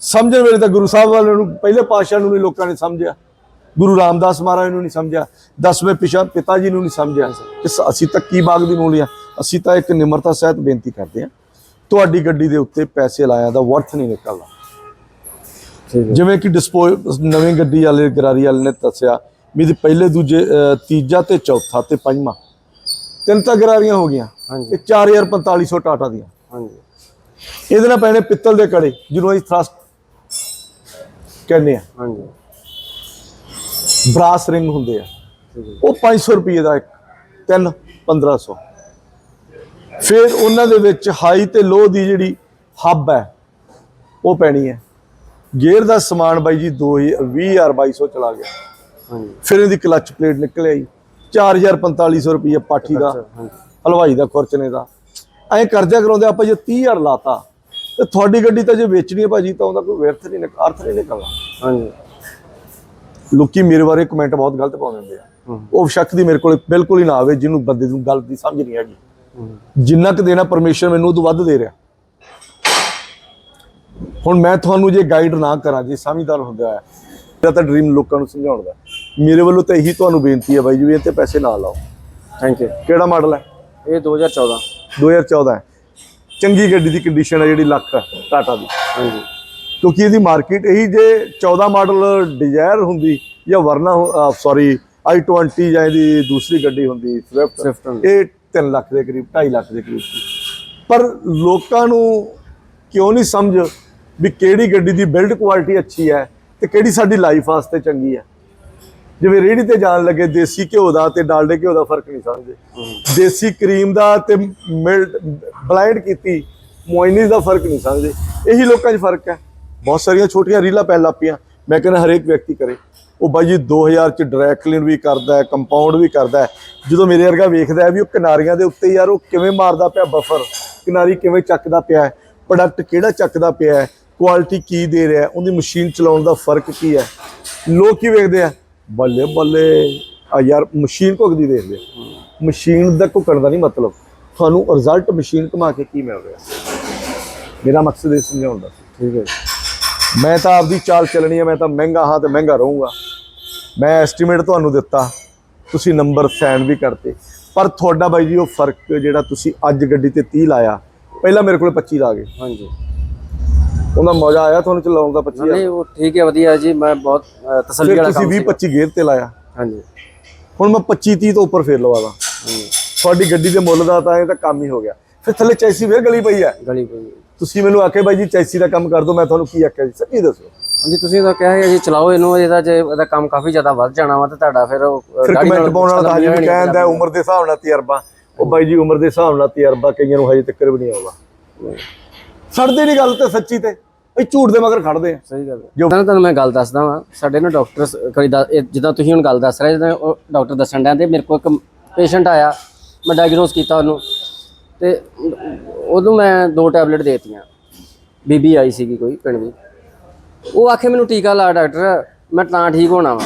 ਸਮਝਣ ਵੇਲੇ ਤਾਂ ਗੁਰੂ ਸਾਹਿਬ ਵਾਲਿਆਂ ਨੂੰ ਪਹਿਲੇ ਪਾਤਸ਼ਾਹ ਨੂੰ ਨਹੀਂ ਲੋਕਾਂ ਨੇ ਸਮਝਿਆ। ਗੁਰੂ ਰਾਮਦਾਸ ਮਹਾਰਾਜ ਨੂੰ ਨਹੀਂ ਸਮਝਿਆ ਦਸਵੇਂ ਪਿਛਾ ਪਿਤਾ ਜੀ ਨੂੰ ਨਹੀਂ ਸਮਝਿਆ ਕਿ ਸ- ਅਸੀਂ ਤਾਂ ਕੀ ਬਾਗ ਦੀ ਮੂਲੀਆਂ ਅਸੀਂ ਤਾਂ ਇੱਕ ਨਿਮਰਤਾ ਸਹਿਤ ਬੇਨਤੀ ਕਰਦੇ ਹਾਂ ਤੁਹਾਡੀ ਗੱਡੀ ਦੇ ਉੱਤੇ ਪੈਸੇ ਲਾਇਆ ਦਾ ਵਰਥ ਨਹੀਂ ਨਿਕਲਦਾ। ਜਿਵੇਂ ਕਿ ਡਿਸਪੋ ਨਵੀਂ ਗੱਡੀ ਵਾਲੇ ਗਰਾਰੀ ਵਾਲੇ ਨੇ ਦੱਸਿਆ ਵੀ ਪਹਿਲੇ ਦੂਜੇ ਤੀਜਾ ਤੇ ਚੌਥਾ ਤੇ ਪੰਜਵਾਂ। ਤਿੰਨ ਤਾਂ ਗਰਾਰੀਆਂ ਹੋ ਗਈਆਂ ਹਾਂਜੀ। ਇਹ 4450 ਟਾਟਾ ਦੀਆਂ। ਹਾਂਜੀ। ਇਹਦੇ ਨਾਲ ਪੈਣੇ ਪਿੱਤਲ ਦੇ ਕੜੇ ਜਿਹਨੂੰ ਅਸੀਂ ਥਰਸਟ ਕਹਿੰਦੇ ਆ ਹਾਂਜੀ। ਬਰਾਸ ਰਿੰਗ ਹੁੰਦੇ ਆ। ਉਹ 500 ਰੁਪਏ ਦਾ ਇੱਕ ਤਿੰਨ 1500 ਫਿਰ ਉਹਨਾਂ ਦੇ ਵਿੱਚ ਹਾਈ ਤੇ ਲੋ ਦੀ ਜਿਹੜੀ ਹੱਬ ਹੈ ਉਹ ਪੈਣੀ ਹੈ। ਗੇਅਰ ਦਾ ਸਮਾਨ ਬਾਈ ਜੀ 20200 ਚਲਾ ਗਿਆ। ਹਾਂਜੀ। ਫਿਰ ਇਹਦੀ ਕਲਚ ਪਲੇਟ ਨਿਕਲ ਆਈ 4000 4500 ਰੁਪਏ ਪਾਠੀ ਦਾ ਹਲਵਾਈ ਦਾ ਖੁਰਚਣੇ ਦਾ। ਐਂ ਕਰਜ਼ਾ ਕਰਾਉਂਦੇ ਆਪਾਂ ਜੇ 30000 ਲਾਤਾ ਤੇ ਤੁਹਾਡੀ ਗੱਡੀ ਤਾਂ ਜੇ ਵੇਚਣੀ ਹੈ ਭਾਜੀ ਤਾਂ ਉਹਦਾ ਕੋਈ ਵਿਅਰਥ ਨਹੀਂ ਅਰਥ ਨਹੀਂ ਨਿਕਲਦਾ। ਹਾਂਜੀ। ਲੋਕੀ ਮੇਰੇ ਬਾਰੇ ਕਮੈਂਟ ਬਹੁਤ ਗਲਤ ਪਾਉਂਦੇ ਹੁੰਦੇ ਆ। ਉਹ ਸ਼ੱਕ ਦੀ ਮੇਰੇ ਕੋਲ ਬਿਲਕੁਲ ਹੀ ਨਾ ਆਵੇ ਜਿਹਨੂੰ ਬੰਦੇ ਨੂੰ ਗੱਲ ਦੀ ਸਮਝ ਨਹੀਂ ਹੈਗੀ। ਜਿੰਨਾ ਕੁ ਦੇਣਾ ਪਰਮੇਸ਼ਰ ਮੈਨੂੰ ਉਹ ਤੋਂ ਵੱਧ ਦੇ ਰਿਹਾ। ਹੁਣ ਮੈਂ ਤੁਹਾਨੂੰ ਜੇ ਗਾਈਡ ਨਾ ਕਰਾਂ ਜੇ ਸਮਝਦਾਰ ਹੁੰਦਾ ਹੈ ਮੇਰਾ ਤਾਂ ਡ੍ਰੀਮ ਲੋਕਾਂ ਨੂੰ ਸਮਝਾਉਣ ਦਾ ਮੇਰੇ ਵੱਲੋਂ ਤਾਂ ਇਹੀ ਤੁਹਾਨੂੰ ਬੇਨਤੀ ਹੈ ਬਾਈ ਜੀ ਵੀ ਇਹ ਤੇ ਪੈਸੇ ਨਾ ਲਾਓ। ਥੈਂਕ ਯੂ ਕਿਹੜਾ ਮਾਡਲ ਹੈ? ਇਹ 2014 2014 ਹੈ। ਚੰਗੀ ਗੱਡੀ ਦੀ ਕੰਡੀਸ਼ਨ ਹੈ ਜਿਹੜੀ ਲੱਖ ਟਾਟਾ ਦੀ। ਹਾਂਜੀ। ਕਿਉਂਕਿ ਇਹਦੀ ਮਾਰਕੀਟ ਇਹੀ ਜੇ 14 ਮਾਡਲ ਡਿਜ਼ਾਇਰ ਹੁੰਦੀ ਜਾਂ ਵਰਨਾ ਸੌਰੀ i20 ਜਾਂ ਇਹਦੀ ਦੂਸਰੀ ਗੱਡੀ ਹੁੰਦੀ ਸਵਿਫਟ ਹੁੰਦੀ। ਇਹ 3 ਲੱਖ ਦੇ ਕਰੀਬ 2.5 ਲੱਖ ਦੇ ਕਰੀਬ ਸੀ। ਪਰ ਲੋਕਾਂ ਨੂੰ ਕਿਉਂ ਨਹੀਂ ਸਮਝ ਵੀ ਕਿਹੜੀ ਗੱਡੀ ਦੀ ਬਿਲਡ ਕੁਆਲਿਟੀ ਅੱਛੀ ਹੈ ਤੇ ਕਿਹੜੀ ਸਾਡੀ ਲਾਈਫ ਵਾਸਤੇ ਚੰਗੀ ਹੈ? ਜਿਵੇਂ ਰੇਹੜੀ ਤੇ ਜਾਣ ਲੱਗੇ ਦੇਸੀ ਘਿਓ ਦਾ ਤੇ ਡਾਲਡੇ ਘਿਓ ਦਾ ਫ਼ਰਕ ਨਹੀਂ ਸਮਝਦੇ। ਦੇਸੀ ਕਰੀਮ ਦਾ ਤੇ ਮਿਲਟ ਬਲਾਈਂਡ ਕੀਤੀ ਮੋਇਨੀਜ਼ ਦਾ ਫ਼ਰਕ ਨਹੀਂ ਸਮਝਦੇ। ਇਹੀ ਲੋਕਾਂ 'ਚ ਫ਼ਰਕ ਹੈ। ਬਹੁਤ ਸਾਰੀਆਂ ਛੋਟੀਆਂ ਰੀਲਾਂ ਪੈਣ ਲੱਗ ਪਈਆਂ। ਮੈਂ ਕਹਿੰਦਾ ਹਰੇਕ ਵਿਅਕਤੀ ਕਰੇ। ਉਹ ਬਾਈ ਜੀ 2000 ਚ ਡਰਾਈ ਕਲੀਨ ਵੀ ਕਰਦਾ ਹੈ ਕੰਪਾਊਂਡ ਵੀ ਕਰਦਾ ਹੈ। ਜਦੋਂ ਮੇਰੇ ਵਰਗਾ ਵੇਖਦਾ ਹੈ ਵੀ ਉਹ ਕਿਨਾਰੀਆਂ ਦੇ ਉੱਤੇ ਯਾਰ ਉਹ ਕਿਵੇਂ ਮਾਰਦਾ ਪਿਆ ਬਫਰ ਕਿਨਾਰੀ ਕਿਵੇਂ ਚੱਕਦਾ ਪਿਆ ਹੈ ਪ੍ਰੋਡਕਟ ਕਿਹੜਾ ਚੱਕਦਾ ਪਿਆ ਹੈ ਕੁਆਲਿਟੀ ਕੀ ਦੇ ਰਿਹਾ ਉਹਦੀ ਮਸ਼ੀਨ ਚਲਾਉਣ ਦਾ ਫ਼ਰਕ ਕੀ ਹੈ। ਲੋਕ ਕੀ ਵੇਖਦੇ ਆ? ਬੱਲੇ ਬੱਲੇ, ਆ ਯਾਰ ਮਸ਼ੀਨ ਘੁੱਗਦੀ ਦੇਖਦੇ ਮਸ਼ੀਨ ਦਾ ਘੁੱਕਣ ਦਾ ਨਹੀਂ ਮਤਲਬ। ਤੁਹਾਨੂੰ ਰਿਜ਼ਲਟ ਮਸ਼ੀਨ ਕਮਾ ਕੇ ਕੀ ਮਿਲ ਰਿਹਾ? ਮੇਰਾ ਮਕਸਦ ਇਹ ਸਮਝਾਉਣ ਦਾ ਸੀ। ਠੀਕ ਹੈ ਮੈਂ ਤਾਂ ਆਪਦੀ ਚਾਲ ਚੱਲਣੀ ਹੈ ਮੈਂ ਤਾਂ ਮਹਿੰਗਾ ਹਾਂ ਤੇ ਮਹਿੰਗਾ ਰਹੂੰਗਾ। ਮੈਂ ਐਸਟੀਮੇਟ ਤੁਹਾਨੂੰ ਦਿੱਤਾ ਤੁਸੀਂ ਨੰਬਰ ਸੈਂਡ ਵੀ ਕਰਤੇ। ਪਰ ਤੁਹਾਡਾ ਬਾਈ ਜੀ ਉਹ ਫ਼ਰਕ ਜਿਹੜਾ ਤੁਸੀਂ ਅੱਜ ਗੱਡੀ ਤੇ 30 ਲਾਇਆ ਪਹਿਲਾਂ ਮੇਰੇ ਕੋਲ 25 ਲਾ ਗਏ। ਹਾਂਜੀ। ਉਹਦਾ ਮਜ਼ਾ ਆਇਆ ਤੁਹਾਨੂੰ ਚਲਾਉਣ ਦਾ 25 ਨਹੀਂ ਉਹ ਠੀਕ ਹੈ ਵਧੀਆ ਜੀ ਮੈਂ ਬਹੁਤ ਤਸੱਲੀ ਵਾਲਾ ਤੁਸੀਂ ਕੰਮ 20 ਸੀਗਾ। 25 ਗੇਅਰ ਤੇ ਲਾਇਆ। ਹਾਂਜੀ। ਹੁਣ ਮੈਂ 25 30 ਤੋਂ ਉੱਪਰ ਫੇਰ ਲਵਾਦਾ ਤੁਹਾਡੀ ਗੱਡੀ ਦੇ ਮੁੱਲ ਦਾ ਤਾਂ ਇਹ ਤਾਂ ਕੰਮ ਹੀ ਹੋ ਗਿਆ। ਫਿਰ ਥੱਲੇ ਚੈਸੀ ਫੇਰ ਗਲੀ ਪਈ ਹੈ। ਗਲੀ ਪਈ ਹੈ। ਤੁਸੀਂ ਮੈਨੂੰ ਆਖੇ ਬਾਈ ਜੀ ਚੈਸੀ ਦਾ ਕੰਮ ਕਰ ਦਿਓ ਮੈਂ ਤੁਹਾਨੂੰ ਕੀ ਆਖਿਆ ਜੀ? ਸੱਚੀ ਦੱਸੋ। ਹਾਂਜੀ ਤੁਸੀਂ ਤਾਂ ਕਿਹਾ ਹੈ ਜੀ ਚਲਾਓ ਇਹਨੂੰ ਇਹਦਾ ਜੇ ਇਹਦਾ ਕੰਮ ਕਾਫੀ ਜ਼ਿਆਦਾ ਵੱਧ ਜਾਣਾ ਵਾ ਤੇ ਤੁਹਾਡਾ ਫਿਰ ਕਮੈਂਟ ਪਾਉਣ ਵਾਲਾ ਤਾਂ ਹਜੇ ਵੀ ਕਹਿੰਦਾ ਉਮਰ ਦੇ ਹਿਸਾਬ ਨਾਲ ਤਜਰਬਾ। ਉਹ ਬਾਈ ਜੀ ਉਮਰ ਦੇ ਹਿਸਾਬ ਨਾਲ ਤਜਰਬਾ ਕਈਆਂ ਨੂੰ ਹਜੇ ਤੱਕ ਵੀ ਨਹੀਂ ਆਉਂਦਾ ਸੜਦੇ ਨਹੀਂ ਗੱਲ ਤੇ ਸੱਚੀ ਤੇ। ਇਹ ਝੂਠ ਦੇ ਮਗਰ ਖੜਦੇ ਆ। ਸਹੀ ਗੱਲ ਜੋ- ਤਾਂ ਤੁਹਾਨੂੰ ਮੈਂ ਗੱਲ ਦੱਸਦਾ ਵਾਂ ਸਾਡੇ ਨਾ ਡਾਕਟਰ ਕਈ ਜਿੱਦਾਂ ਤੁਸੀਂ ਹੁਣ ਗੱਲ ਦੱਸ ਰਹੇ ਜਦੋਂ ਉਹ ਡਾਕਟਰ ਦੱਸਣ ਡਿਆ ਤੇ ਮੇਰੇ ਕੋਲ ਇੱਕ ਪੇਸ਼ੈਂਟ ਆਇਆ ਮੈਂ ਡਾਇਗਨੋਸ ਕੀਤਾ ਉਹਨੂੰ। ਤੇ ਉਹਨੂੰ ਮੈਂ ਦੋ ਟੈਬਲੇਟ ਦੇਤੀਆਂ। ਬੀਬੀ ਆਈ ਸੀਗੀ ਕੋਈ ਪਿੰਡ ਦੀ। ਉਹ ਆਖੇ ਮੈਨੂੰ ਟੀਕਾ ਲਾ ਡਾਕਟਰ ਮੈਂ ਤਾਂ ਠੀਕ ਹੋਣਾ ਵਾ।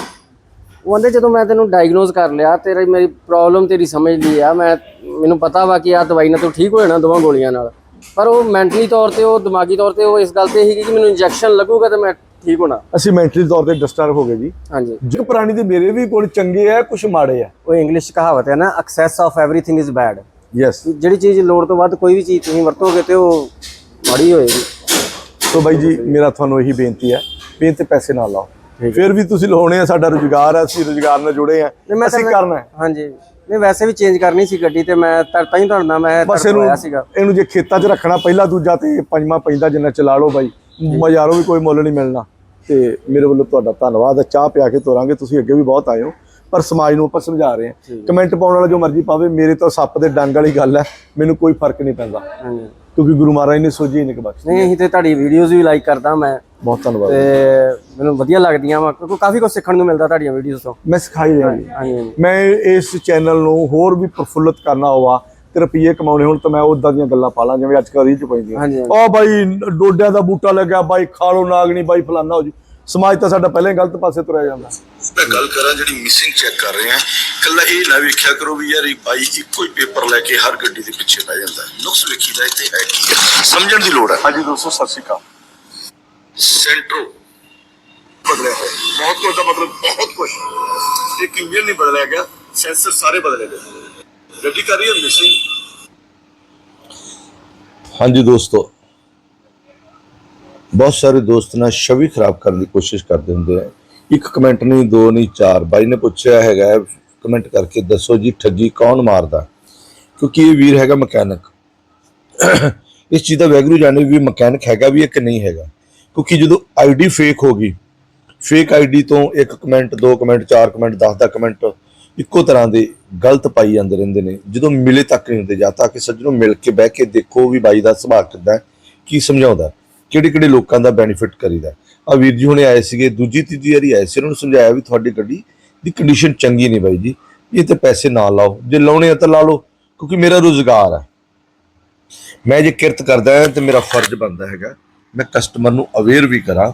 ਉਹ ਕਹਿੰਦੇ ਜਦੋਂ ਮੈਂ ਤੈਨੂੰ ਡਾਇਗਨੋਸ ਕਰ ਲਿਆ ਤੇਰੀ ਮੇਰੀ ਪ੍ਰੋਬਲਮ ਤੇਰੀ ਸਮਝ ਲਈ ਆ ਮੈਂ ਮੈਨੂੰ ਪਤਾ ਵਾ ਕਿ ਆ ਦਵਾਈ ਨਾਲ ਤੂੰ ਠੀਕ ਹੋ ਜਾਣਾ ਦੋਵਾਂ ਗੋਲੀਆਂ ਨਾਲ। ਪਰ ਉਹ ਮੈਂਟਲੀ ਤੌਰ ਤੇ ਉਹ ਦਿਮਾਗੀ ਤੌਰ ਤੇ ਉਹ ਇਸ ਗੱਲ ਤੇ ਸੀਗੀ ਕਿ ਮੈਨੂੰ ਇੰਜੈਕਸ਼ਨ ਲੱਗੂਗਾ ਤੇ ਮੈਂ ਠੀਕ ਹੋਣਾ। ਅਸੀਂ ਮੈਂਟਲੀ ਤੌਰ ਤੇ ਡਿਸਟਰਬ ਹੋ ਗਏ ਜੀ। ਹਾਂਜੀ। ਜੋ ਪ੍ਰਾਣੀ ਦੇ ਮੇਰੇ ਵੀ ਗੁਣ ਚੰਗੇ ਆ ਕੁਝ ਮਾੜੇ ਆ। ਉਹ ਇੰਗਲਿਸ਼ ਕਹਾਵਤ ਹੈ ਨਾ excess of everything is bad yes ਜਿਹੜੀ ਚੀਜ਼ ਲੋੜ ਤੋਂ ਵੱਧ ਕੋਈ ਵੀ ਚੀਜ਼ ਤੁਸੀਂ ਵਰਤੋਗੇ ਤੇ ਉਹ ਮਾੜੀ ਹੋਏਗੀ। ਸੋ ਬਾਈ ਜੀ ਮੇਰਾ ਤੁਹਾਨੂੰ ਇਹੀ ਬੇਨਤੀ ਹੈ ਵੀ ਤੇ ਪੈਸੇ ਨਾ ਲਾਓ। ਫਿਰ ਵੀ ਤੁਸੀਂ ਲਾਉਣੇ ਆ ਸਾਡਾ ਰੁਜ਼ਗਾਰ ਆ ਅਸੀਂ ਰੁਜ਼ਗਾਰ ਨਾਲ ਜੁੜੇ ਆ ਅਸੀਂ ਕਰਨਾ ਹਾਂਜੀ। ਨਹੀਂ ਵੈਸੇ ਵੀ ਚੇਂਜ ਕਰਨੀ ਸੀ ਗੱਡੀ ਤੇ ਮੈਂ ਤਾਂ ਹੀ ਤੁਹਾਡਾ ਮੈਂ ਬਸ ਇਹਨੂੰ ਸੀਗਾ। ਇਹਨੂੰ ਜੇ ਖੇਤਾਂ 'ਚ ਰੱਖਣਾ ਪਹਿਲਾ ਦੂਜਾ ਤੇ ਪੰਜਵਾਂ ਪੈਂਦਾ ਜਿੰਨਾ ਚਲਾ ਲਓ ਬਾਈ। ਮਜ਼ਾਰੋਂ ਵੀ ਕੋਈ ਮੁੱਲ ਨਹੀਂ ਮਿਲਣਾ। ਤੇ ਮੇਰੇ ਵੱਲੋਂ ਤੁਹਾਡਾ ਧੰਨਵਾਦ ਚਾਹ ਪਿਆ ਕੇ ਤੋਰਾਂਗੇ ਤੁਸੀਂ ਅੱਗੇ ਵੀ ਬਹੁਤ ਆਏ ਹੋ। ਪਰ ਸਮਾਜ ਨੂੰ ਆਪਾਂ ਸਮਝਾ ਰਹੇ ਹਾਂ। ਕਮੈਂਟ ਪਾਉਣ ਵਾਲਾ ਜੋ ਮਰਜ਼ੀ ਪਾਵੇ ਮੇਰੇ ਤੋਂ ਸੱਪ ਦੇ ਡੰਗ ਵਾਲੀ ਗੱਲ ਹੈ ਮੈਨੂੰ ਕੋਈ ਫ਼ਰਕ ਨਹੀਂ ਪੈਂਦਾ। ਕਿਉਂਕਿ ਗੁਰੂ ਮਹਾਰਾਜ ਨੇ ਸੋਝੀ ਨਹੀਂ ਬਖਸ਼ੀ ਨਹੀਂ ਅਸੀਂ ਤੇ ਤੁਹਾਡੀ ਵੀਡੀਓਜ਼ ਵੀ ਲਾਈਕ ਕਰਦਾ ਮੈਂ। ਬਹੁਤ ਧੰਨਵਾਦ। ਤੇ ਮੈਨੂੰ ਵਧੀਆ ਲੱਗਦੀਆਂ ਵਾ ਕਿਉਂਕਿ ਕਾਫੀ ਕੁਝ ਸਿੱਖਣ ਨੂੰ ਮਿਲਦਾ ਤੁਹਾਡੀਆਂ ਵੀਡੀਓਜ਼ ਤੋਂ। ਮੈਂ ਸਿਖਾਈ ਰਿਹਾ ਜੀ। ਮੈਂ ਇਸ ਚੈਨਲ ਨੂੰ ਹੋਰ ਵੀ ਪ੍ਰਫੁੱਲਤ ਕਰਨਾ ਹੋਵਾ ਤੇ ਰੁਪਈਏ ਕਮਾਉਣੇ ਹੁਣ ਤਾਂ ਮੈਂ ਉਦਾਂ ਦੀਆਂ ਗੱਲਾਂ ਪਾ ਲਾਂ ਜਿਵੇਂ ਅੱਜ ਕੱਲ੍ਹ ਰੀਚ ਪੈਂਦੀਆਂ। ਉਹ ਬਾਈ ਡੋਡਿਆਂ ਦਾ ਬੂਟਾ ਲੱਗਿਆ ਬਾਈ ਖਾ ਲੋ ਨਾਗਣੀ ਬਾਈ ਫਲਾਨਾ ਹੋ ਜੀ। ਸਮਾਜ ਤਾਂ ਸਾਡਾ ਪਹਿਲਾਂ ਹੀ ਗਲਤ ਪਾਸੇ ਤੁਰਿਆ ਜਾਂਦਾ। ਮੈਂ ਗੱਲ ਕਰਾਂ ਜਿਹੜੀ ਮਿਸਿੰਗ ਚੈੱਕ ਕਰ ਰਹੇ ਆ ਕੱਲਾ ਇਹ ਨਾ ਵੇਖਿਆ ਕਰੋ ਵੀ ਯਾਰ ਇਹ ਬਾਈ ਇੱਕੋ ਹੀ ਪੇਪਰ ਲੈ ਕੇ ਹਰ ਗੱਡੀ ਦੇ ਪਿੱਛੇ ਪੈ ਜਾਂਦਾ। ਨੁਕਸ ਵੇਖੀਦਾ ਇੱਥੇ ਹੈ ਕੀ ਹੈ? ਸਮਝਣ ਦੀ ਲੋੜ ਹੈ। ਹਾਂਜੀ ਦੋਸਤੋ ਸਤਿ ਸ਼੍ਰੀ ਅਕਾਲ। ਸੈਂਟਰੋ ਬਦਲਿਆ ਹੈ ਬਹੁਤ ਕੁਝ ਦਾ ਮਤਲਬ ਬਹੁਤ ਕੁਝ ਇੱਕ ਇੰਜਨ ਨਹੀਂ ਬਦਲਿਆ ਗਿਆ ਸੈਂਸਰ ਸਾਰੇ ਬਦਲੇ ਗਏ। ਗੱਡੀ ਕਰ ਰਹੀ ਹੈ ਮਿਸਿੰਗ ਹਾਂਜੀ ਦੋਸਤੋ ਬਹੁਤ ਸਾਰੇ ਦੋਸਤ ਨਾ ਛਵੀ ਖਰਾਬ ਕਰਨ ਦੀ ਕੋਸ਼ਿਸ਼ ਕਰਦੇ ਹੁੰਦੇ ਆ। ਇੱਕ ਕਮੈਂਟ ਨਹੀਂ, ਦੋ ਨਹੀਂ, ਚਾਰ। ਬਾਈ ਨੇ ਪੁੱਛਿਆ ਹੈਗਾ ਕਮੈਂਟ ਕਰਕੇ ਦੱਸੋ ਜੀ, ਠੱਗੀ ਕੌਣ ਮਾਰਦਾ? ਕਿਉਂਕਿ ਇਹ ਵੀਰ ਹੈਗਾ ਮਕੈਨਿਕ। ਇਸ ਚੀਜ਼ ਦਾ ਵੈਗਰੂ ਜਾਣੇ ਵੀ ਮਕੈਨਿਕ ਹੈਗਾ ਵੀ ਇੱਕ ਨਹੀਂ ਹੈਗਾ। ਕਿਉਂਕਿ ਜਦੋਂ ਆਈਡੀ ਫੇਕ ਹੋ ਗਈ ਫੇਕ ਆਈਡੀ ਤੋਂ ਇੱਕ ਕਮੈਂਟ ਦੋ ਕਮੈਂਟ ਚਾਰ ਕਮੈਂਟ 10 ਦਾ ਕਮੈਂਟ ਇੱਕੋ ਤਰ੍ਹਾਂ ਦੇ ਗਲਤ ਪਾਈ ਜਾਂਦੇ ਰਹਿੰਦੇ ਨੇ। ਜਦੋਂ ਮਿਲੇ ਤੱਕ ਨਹੀਂ ਹੁੰਦੇ, ਜਾਂ ਤਾਂ ਕਿ ਸੱਜਣੋਂ ਮਿਲ ਕੇ ਬਹਿ ਕੇ ਦੇਖੋ ਵੀ ਬਾਈ ਦਾ ਸੁਭਾਅ ਕਿੱਦਾਂ ਕੀ ਸਮਝਾਉਂਦਾ ਕਿਹੜੇ ਕਿਹੜੇ ਲੋਕਾਂ ਦਾ ਬੈਨੀਫਿਟ ਕਰੀਦਾ। ਆ ਵੀਰ ਜੀ ਹੁਣੇ ਆਏ ਸੀਗੇ, ਦੂਜੀ ਤੀਜੀ ਵਾਰੀ ਆਏ ਸੀ, ਉਹਨਾਂ ਨੂੰ ਸਮਝਾਇਆ ਵੀ ਤੁਹਾਡੀ ਗੱਡੀ ਦੀ ਕੰਡੀਸ਼ਨ ਚੰਗੀ ਨਹੀਂ ਬਾਈ ਜੀ। ਇਹ ਤੇ ਪੈਸੇ ਨਾ ਲਾਓ, ਜੇ ਲਾਉਣੇ ਆ ਤਾਂ ਲਾ ਲਓ, ਕਿਉਂਕਿ ਮੇਰਾ ਰੋਜ਼ਗਾਰ ਹੈ ਮੈਂ ਜੇ ਕਿਰਤ ਕਰਦਾ ਹਾਂ ਤੇ ਮੇਰਾ ਫਰਜ਼ ਬਣਦਾ ਹੈਗਾ, ਮੈਂ ਕਸਟਮਰ ਨੂੰ ਅਵੇਅਰ ਵੀ ਕਰਾਂ,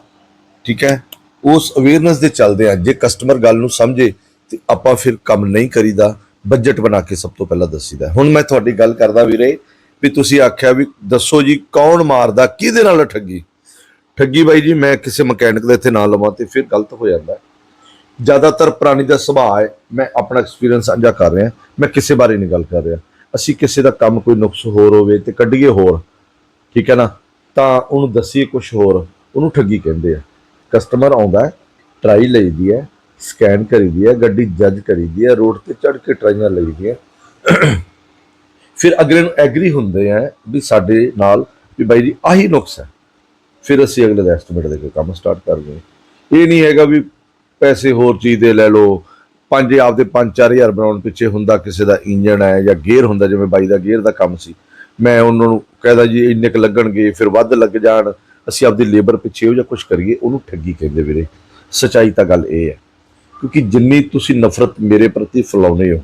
ਠੀਕ ਹੈ? ਉਸ ਅਵੇਅਰਨੈਸ ਦੇ ਚੱਲਦੇ ਆ ਜੇ ਕਸਟਮਰ ਗੱਲ ਨੂੰ ਸਮਝੇ ਤੇ ਆਪਾਂ ਫਿਰ ਕੰਮ ਨਹੀਂ ਕਰੀਦਾ ਬਜਟ ਬਣਾ ਕੇ ਸਭ ਤੋਂ ਪਹਿਲਾਂ ਦੱਸੀਦਾ। ਹੁਣ ਮੈਂ ਤੁਹਾਡੀ ਗੱਲ ਕਰਦਾ ਵੀਰੇ ਵੀ ਤੁਸੀਂ ਆਖਿਆ ਵੀ ਦੱਸੋ ਜੀ ਕੌਣ ਮਾਰਦਾ, ਕਿਹਦੇ ਨਾਲ ਠੱਗੀ? ਠੱਗੀ ਬਾਈ ਜੀ, ਮੈਂ ਕਿਸੇ ਮਕੈਨਿਕ ਦਾ ਇੱਥੇ ਨਾਂ ਲਵਾਂ ਤੇ ਫਿਰ ਗਲਤ ਹੋ ਜਾਂਦਾ। ਜ਼ਿਆਦਾਤਰ ਪ੍ਰਾਣੀ ਦਾ ਸੁਭਾਅ ਹੈ, ਮੈਂ ਆਪਣਾ ਐਕਸਪੀਰੀਅੰਸ ਸਾਂਝਾ ਕਰ ਰਿਹਾ, ਮੈਂ ਕਿਸੇ ਬਾਰੇ ਨਹੀਂ ਗੱਲ ਕਰ ਰਿਹਾ। ਅਸੀਂ ਕਿਸੇ ਦਾ ਕੰਮ ਕੋਈ ਨੁਕਸ ਹੋਰ ਹੋਵੇ ਤੇ ਕੱਢੀਏ ਹੋਰ, ਠੀਕ ਹੈ ਨਾ? ਤਾਂ ਉਹਨੂੰ ਦੱਸੀਏ ਕੁਝ ਹੋਰ, ਉਹਨੂੰ ਠੱਗੀ ਕਹਿੰਦੇ ਆ। ਕਸਟਮਰ ਆਉਂਦਾ ਹੈ ਟਰਾਈ ਲਈਦੀ ਹੈ ਸਕੈਨ ਕਰੀਦੀ ਹੈ, ਗੱਡੀ ਜੱਜ ਕਰੀਦੀ ਹੈ, ਰੋਡ ਤੇ ਚੜ ਕੇ ਟਰਾਈਆਂ ਲਈਦੀਆਂ ਫਿਰ ਅਗਲੇ ਨੂੰ ਐਗਰੀ ਹੁੰਦੇ ਆ ਵੀ ਸਾਡੇ ਨਾਲ ਵੀ ਬਾਈ ਜੀ ਆਹੀ ਨੁਕਸ ਹੈ। ਫਿਰ ਅਸੀਂ ਅਗਲੇ ਦਾ ਐਸਟੀਮੇਟ ਦੇ ਕੇ ਕੰਮ ਸਟਾਰਟ ਕਰਦੇ ਇਹ ਨਹੀਂ ਹੈਗਾ ਵੀ ਪੈਸੇ ਹੋਰ ਚੀਜ਼ ਦੇ ਲੈ ਲਓ, ਪੰਜ ਆਪਦੇ 5-4000 ਬਣਾਉਣ ਪਿੱਛੇ ਹੁੰਦਾ ਕਿਸੇ ਦਾ ਇੰਜਣ ਹੈ ਜਾਂ ਗੇਅਰ ਹੁੰਦਾ, ਜਿਵੇਂ ਬਾਈ ਦਾ ਗੇਅਰ ਦਾ ਕੰਮ ਸੀ। ਮੈਂ ਉਹਨਾਂ ਨੂੰ ਕਹਿਦਾ ਜੀ ਇੰਨੇ ਕ ਲੱਗਣਗੇ, ਫਿਰ ਵੱਧ ਲੱਗ ਜਾਣ। ਅਸੀਂ ਆਪਦੀ ਲੇਬਰ ਪਿੱਛੇ ਉਹ ਜਾਂ ਕੁਝ ਕਰੀਏ, ਉਹਨੂੰ ਠੱਗੀ ਕਹਿੰਦੇ ਵੀਰੇ। ਸਚਾਈ ਤਾਂ ਗੱਲ ਇਹ ਹੈ। ਕਿਉਂਕਿ ਜਿੰਨੀ ਤੁਸੀਂ ਨਫ਼ਰਤ ਮੇਰੇ ਪ੍ਰਤੀ ਫੈਲਾਉਂਦੇ ਹੋ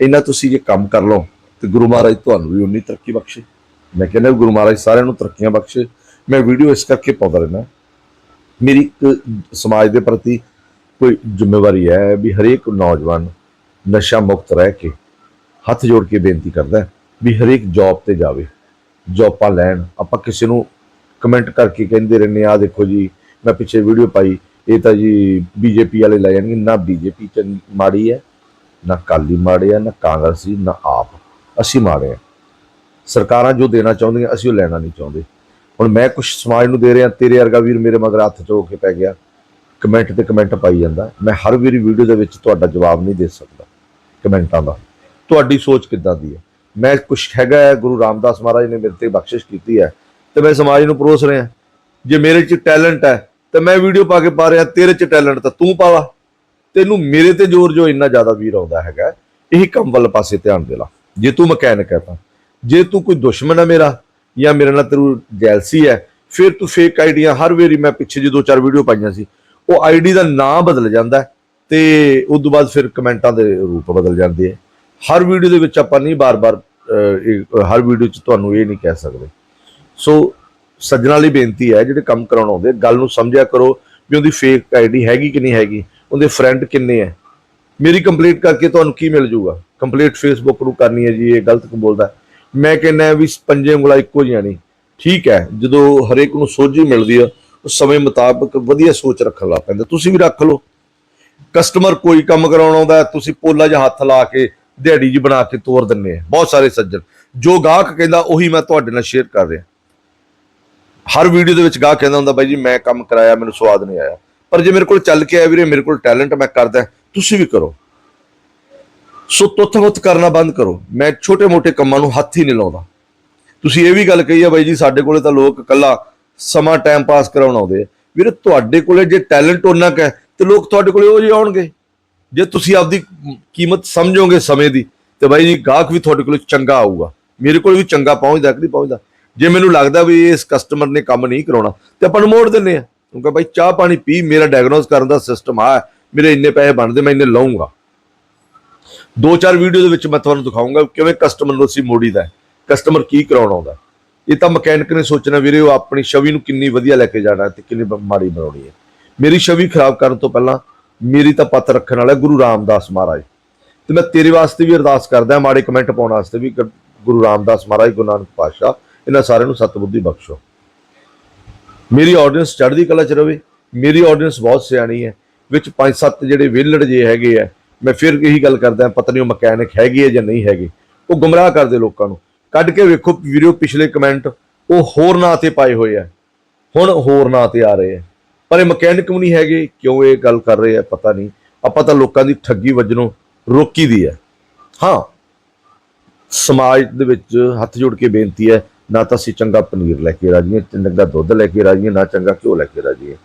ਇਹਨਾਂ ਤੁਸੀਂ ਜੇ ਕੰਮ ਕਰ ਲਓ ਤੇ ਗੁਰੂ ਮਹਾਰਾਜ ਤੁਹਾਨੂੰ ਵੀ ਉਨੀ ਤਰੱਕੀ ਬਖਸ਼ੇ। ਮੈਂ ਕਹਿੰਦਾ ਗੁਰੂ ਮਹਾਰਾਜ ਸਾਰਿਆਂ ਨੂੰ ਤਰੱਕੀਆਂ ਬਖਸ਼ੇ। ਮੈਂ ਵੀਡੀਓ ਇਸ ਕਰਕੇ ਪਾਉਂਦਾ ਰਹਿੰਦਾ। ਮੇਰੀ ਇੱਕ ਸਮਾਜ ਦੇ ਪ੍ਰਤੀ ਕੋਈ ਜ਼ਿੰਮੇਵਾਰੀ ਹੈ ਵੀ ਹਰੇਕ ਨੌਜਵਾਨ ਨਸ਼ਾ ਮੁਕਤ ਰਹਿ ਕੇ ਹੱਥ ਜੋੜ ਕੇ ਬੇਨਤੀ ਕਰਦਾ ਵੀ ਹਰੇਕ ਜੌਬ ਤੇ ਜਾਵੇ। ਜੌਬਾਂ ਲੈਣ। ਆਪਾਂ ਕਿਸੇ ਨੂੰ ਕਮੈਂਟ ਕਰਕੇ ਕਹਿੰਦੇ ਰਹਿੰਦੇ ਆ ਦੇਖੋ ਜੀ, ਮੈਂ ਪਿੱਛੇ ਵੀਡੀਓ ਪਾਈ। ਇਹ ਤਾਂ ਜੀ ਬੀਜੇਪੀ ਵਾਲੇ ਲੈ ਜਾਣਗੇ। ਨਾ ਬੀਜੇਪੀ ਚ ਮਾੜੀ ਹੈ, ਨਾ ਕਾਲੀ ਮਾੜੇ ਆ ਨਾ ਕਾਂਗਰਸੀ, ਨਾ ਆਪ ਅਸੀਂ ਮਾੜੇ ਆ। ਸਰਕਾਰਾਂ ਜੋ ਦੇਣਾ ਚਾਹੁੰਦੀਆਂ, ਅਸੀਂ ਉਹ ਲੈਣਾ ਨਹੀਂ ਚਾਹੁੰਦੇ। ਹੁਣ ਮੈਂ ਕੁਝ ਸਮਾਜ ਨੂੰ ਦੇ ਰਿਹਾ, ਤੇਰੇ ਵਰਗਾ ਵੀਰ ਮੇਰੇ ਮਗਰ ਹੱਥ ਚੋ ਕੇ ਪੈ ਗਿਆ। ਕਮੈਂਟ ਤੇ ਕਮੈਂਟ ਪਾਈ ਜਾਂਦਾ। ਮੈਂ ਹਰ ਵੀਰ ਵੀਡੀਓ ਦੇ ਵਿੱਚ ਤੁਹਾਡਾ ਜਵਾਬ ਨਹੀਂ ਦੇ ਸਕਦਾ, ਕਮੈਂਟਾਂ ਦਾ। ਤੁਹਾਡੀ ਸੋਚ ਕਿੱਦਾਂ ਦੀ ਹੈ? ਮੈਂ ਕੁਝ ਹੈਗਾ ਹੈ, ਗੁਰੂ ਰਾਮਦਾਸ ਮਹਾਰਾਜ ਨੇ ਮੇਰੇ ਤੇ ਬਖਸ਼ਿਸ਼ ਕੀਤੀ ਹੈ, ਤੇ ਮੈਂ ਸਮਾਜ ਨੂੰ ਪਰੋਸ ਰਿਹਾ। ਜੇ ਮੇਰੇ 'ਚ ਟੈਲੈਂਟ ਹੈ, ਤੇ ਮੈਂ ਵੀਡੀਓ ਪਾ ਕੇ ਪਾ ਰਿਹਾ, ਤੇਰੇ 'ਚ ਟੈਲੈਂਟ ਤਾਂ ਤੂੰ ਪਾਵਾ। ਤੈਨੂੰ ਮੇਰੇ ਤੇ ਜ਼ੋਰ ਜੋ ਇੰਨਾ ਜ਼ਿਆਦਾ ਵੀਰ ਆਉਂਦਾ ਹੈਗਾ, ਇਹੀ ਕੰਮ ਵੱਲ ਪਾਸੇ ਧਿਆਨ ਦੇ ਲਾ ਜੇ ਤੂੰ ਮਕੈਨਿਕ ਹੈ ਤਾਂ ਜੇ ਤੂੰ ਕੋਈ ਦੁਸ਼ਮਣ ਹੈ ਮੇਰਾ ਜਾਂ ਮੇਰੇ ਨਾਲ ਤੈਨੂੰ ਜੈਲਸੀ ਹੈ, ਫਿਰ ਤੂੰ ਫੇਕ ਆਈਡੀਆਂ ਹਰ ਵਾਰੀ ਮੈਂ ਪਿੱਛੇ ਜੇ ਦੋ ਚਾਰ ਵੀਡੀਓ ਪਾਈਆਂ ਸੀ, ਉਹ ਆਈਡੀ ਦਾ ਨਾਮ ਬਦਲ ਜਾਂਦਾ ਹੈ ਤੇ ਉਸ ਤੋਂ ਬਾਅਦ ਫਿਰ ਕਮੈਂਟਾਂ ਦੇ ਰੂਪ ਬਦਲ ਜਾਂਦੇ ਆ ਹਰ ਵੀਡੀਓ ਦੇ ਵਿੱਚ ਆਪਾਂ ਨਹੀਂ ਬਾਰ-ਬਾਰ ਹਰ ਵੀਡੀਓ 'ਚ ਤੁਹਾਨੂੰ ਇਹ ਨਹੀਂ ਕਹਿ ਸਕਦੇ। ਸੋ ਸੱਜਣਾ ਲਈ ਬੇਨਤੀ ਹੈ, ਜਿਹੜੇ ਕੰਮ ਕਰਾਉਣ ਆਉਂਦੇ, ਗੱਲ ਨੂੰ ਸਮਝਿਆ ਕਰੋ ਵੀ ਉਹਦੀ ਫੇਕ ਆਈਡੀ ਹੈਗੀ ਕਿ ਨਹੀਂ ਹੈਗੀ, ਉਹਦੇ ਫਰੈਂਡ ਕਿੰਨੇ ਆ ਮੇਰੀ ਕੰਪਲੀਟ ਕਰਕੇ ਤੁਹਾਨੂੰ ਕੀ ਮਿਲ ਜੂਗਾ? ਕੰਪਲੀਟ ਫੇਸਬੁੱਕ ਨੂੰ ਕਰਨੀ ਹੈ ਜੀ, ਇਹ ਗਲਤ ਬੋਲਦਾ ਮੈਂ ਕਹਿੰਦਾ ਵੀ ਪੰਜੇ ਉਂਗਲਾਂ ਇੱਕੋ ਜਿਹੀਆਂ ਨਹੀਂ ਠੀਕ ਹੈ, ਜਦੋਂ ਹਰੇਕ ਨੂੰ ਸੋਝੀ ਮਿਲਦੀ ਆ ਉਸ ਸਮੇਂ ਮੁਤਾਬਕ ਵਧੀਆ ਸੋਚ ਰੱਖਣ ਲੱਗ ਪੈਂਦਾ। ਤੁਸੀਂ ਵੀ ਰੱਖ ਲਓ। ਕਸਟਮਰ ਕੋਈ ਕੰਮ ਕਰਾਉਣ ਆਉਂਦਾ ਤੁਸੀਂ ਪੋਲਾ ਜਿਹਾ ਹੱਥ ਲਾ ਕੇ ਦਿਹਾੜੀ ਜੀ ਬਣਾ ਕੇ ਤੋਰ ਦਿੰਨੇ ਆ। ਬਹੁਤ ਸਾਰੇ ਸੱਜਣ। ਜੋ ਗਾਹਕ ਕਹਿੰਦਾ, ਉਹੀ ਮੈਂ ਤੁਹਾਡੇ ਨਾਲ ਸ਼ੇਅਰ ਕਰ ਰਿਹਾ। ਹਰ ਵੀਡੀਓ ਦੇ ਵਿੱਚ ਗਾਹਕ ਕਹਿੰਦਾ ਹੁੰਦਾ, ਬਾਈ ਜੀ, ਮੈਂ ਕੰਮ ਕਰਾਇਆ, ਮੈਨੂੰ ਸਵਾਦ ਨਹੀਂ ਆਇਆ। ਪਰ ਜੇ ਮੇਰੇ ਕੋਲ ਚੱਲ ਕੇ ਆਇਆ ਵੀਰੇ, ਮੇਰੇ ਕੋਲ ਟੈਲੈਂਟ ਮੈਂ ਕਰਦਾ, ਤੁਸੀਂ ਵੀ ਕਰੋ। ਸੋ ਤੁੱਥ ਮੁੱਥ ਕਰਨਾ ਬੰਦ ਕਰੋ। ਮੈਂ ਛੋਟੇ-ਮੋਟੇ ਕੰਮਾਂ ਨੂੰ ਹੱਥ ਹੀ ਨਹੀਂ ਲਾਉਂਦਾ। ਤੁਸੀਂ ਇਹ ਵੀ ਗੱਲ ਕਹੀ ਆ ਬਾਈ ਜੀ, ਸਾਡੇ ਕੋਲੇ ਤਾਂ ਲੋਕ ਕੱਲਾ ਸਮਾਂ ਟਾਈਮ ਪਾਸ ਕਰਾਉਣ ਆਉਂਦੇ ਆ। ਵੀਰੇ, ਤੁਹਾਡੇ ਕੋਲੇ ਜੇ ਟੈਲੈਂਟ ਉਹਨਾਂ ਕ ਹੈ, ਤੇ ਲੋਕ ਤੁਹਾਡੇ ਕੋਲੇ ਉਹ ਜਿਹੇ ਆਉਣਗੇ। ਜੇ ਤੁਸੀਂ ਆਪਦੀ ਕੀਮਤ ਸਮਝੋਗੇ ਸਮੇਂ ਦੀ, ਤੇ ਬਾਈ ਜੀ, ਗਾਹਕ ਵੀ ਤੁਹਾਡੇ ਕੋਲੇ ਚੰਗਾ ਆਊਗਾ। ਮੇਰੇ ਕੋਲ ਵੀ ਚੰਗਾ ਪਹੁੰਚਦਾ ਕਿ ਨਹੀਂ ਪਹੁੰਚਦਾ? ਜੇ ਮੈਨੂੰ ਲੱਗਦਾ ਵੀ ਇਸ ਕਸਟਮਰ ਨੇ ਕੰਮ ਨਹੀਂ ਕਰਾਉਣਾ, ਤੇ ਆਪਾਂ ਨੂੰ ਮੋੜ ਦਿੰਨੇ ਆ। ਕਿਉਂਕਿ ਬਾਈ, ਚਾਹ ਪਾਣੀ ਪੀ, ਮੇਰਾ ਡਾਇਗਨੋਸ ਕਰਨ ਦਾ ਸਿਸਟਮ ਆ, ਮੇਰੇ ਇੰਨੇ ਪੈਸੇ ਬਣਦੇ, ਮੈਂ ਇੰਨੇ ਲਾਉਂਗਾ ਦੋ ਚਾਰ ਵੀਡੀਓ ਦੇ ਵਿੱਚ ਮੈਂ ਤੁਹਾਨੂੰ ਦਿਖਾਉਂਗਾ ਕਿਵੇਂ ਕਸਟਮਰ ਨੂੰ ਅਸੀਂ ਮੋੜੀਦਾ ਕਸਟਮਰ ਕੀ ਕਰਾਉਣ ਆਉਂਦਾ ਇਹ ਤਾਂ ਮਕੈਨਿਕ ਨੇ ਸੋਚਣਾ ਵੀਰੇ, ਉਹ ਆਪਣੀ ਛਵੀ ਨੂੰ ਕਿੰਨੀ ਵਧੀਆ ਲੈ ਕੇ ਜਾਣਾ ਤੇ ਕਿੰਨੀ ਮਾੜੀ ਬਣਾਉਣੀ ਹੈ। ਮੇਰੀ ਛਵੀ ਖਰਾਬ ਕਰਨ ਤੋਂ ਪਹਿਲਾਂ ਮੇਰੀ ਤਾਂ ਪੱਤ ਰੱਖਣ ਵਾਲਾ ਗੁਰੂ ਰਾਮਦਾਸ ਮਹਾਰਾਜ। ਤੇ ਮੈਂ ਤੇਰੇ ਵਾਸਤੇ ਵੀ ਅਰਦਾਸ ਕਰਦਾ ਮਾੜੇ ਕਮੈਂਟ ਪਾਉਣ ਵਾਸਤੇ ਵੀ ਗੁਰੂ ਰਾਮਦਾਸ ਮਹਾਰਾਜ, ਗੁਰੂ ਨਾਨਕ ਪਾਤਸ਼ਾਹ, ਇਹਨਾਂ ਸਾਰਿਆਂ ਨੂੰ ਸਤਬੁੱਧੀ ਬਖਸ਼ੋ। ਮੇਰੀ ਆਡੀਅנס ਚੜ੍ਹਦੀ ਕਲਾ ਚ ਰਵੇ, ਮੇਰੀ ਆਡੀਅנס ਬਹੁਤ ਸਿਆਣੀ ਹੈ, ਵਿੱਚ ਪੰਜ ਸੱਤ ਜਿਹੜੇ ਵਿਲੜ ਜੇ ਹੈਗੇ ਆ ਮੈਂ ਫਿਰ ਇਹੀ ਗੱਲ ਕਰਦਾ ਪਤਾ ਨਹੀਂ ਉਹ ਮਕੈਨਿਕ ਹੈਗੀ ਹੈ ਜਾਂ ਨਹੀਂ ਹੈਗੀ। ਉਹ ਗੁੰਮਰਾਹ ਕਰਦੇ ਲੋਕਾਂ ਨੂੰ। ਕੱਢ ਕੇ ਵੇਖੋ ਵੀਡੀਓ ਪਿਛਲੇ ਕਮੈਂਟ ਉਹ ਹੋਰ ਨਾਂ ਤੇ ਪਾਏ ਹੋਏ ਆ। ਹੁਣ ਹੋਰ ਨਾਂ ਤੇ ਆ ਰਹੇ ਆ। ਪਰ ਇਹ ਮਕੈਨਿਕ ਵੀ ਨਹੀਂ ਹੈਗੇ, ਕਿਉਂ ਇਹ ਗੱਲ ਕਰ ਰਹੇ ਆ, ਪਤਾ ਨਹੀਂ। ਆਪਾਂ ਤਾਂ ਲੋਕਾਂ ਦੀ ਠੱਗੀ ਵੱਜਣੋਂ ਰੋਕੀ ਦੀ ਹੈ ਹਾਂ, ਸਮਾਜ ਦੇ ਵਿੱਚ ਹੱਥ ਜੋੜ ਕੇ ਬੇਨਤੀ ਹੈ, ਨਾ ਤਾਂ ਅਸੀਂ ਚੰਗਾ ਪਨੀਰ ਲੈ ਕੇ ਰਾਜੀਏ ਚੰਗਾ ਦੁੱਧ ਲੈ ਕੇ ਰਾਜੀਏ ਨਾ ਚੰਗਾ ਘਿਓ ਲੈ ਕੇ ਰਾਜੀਏ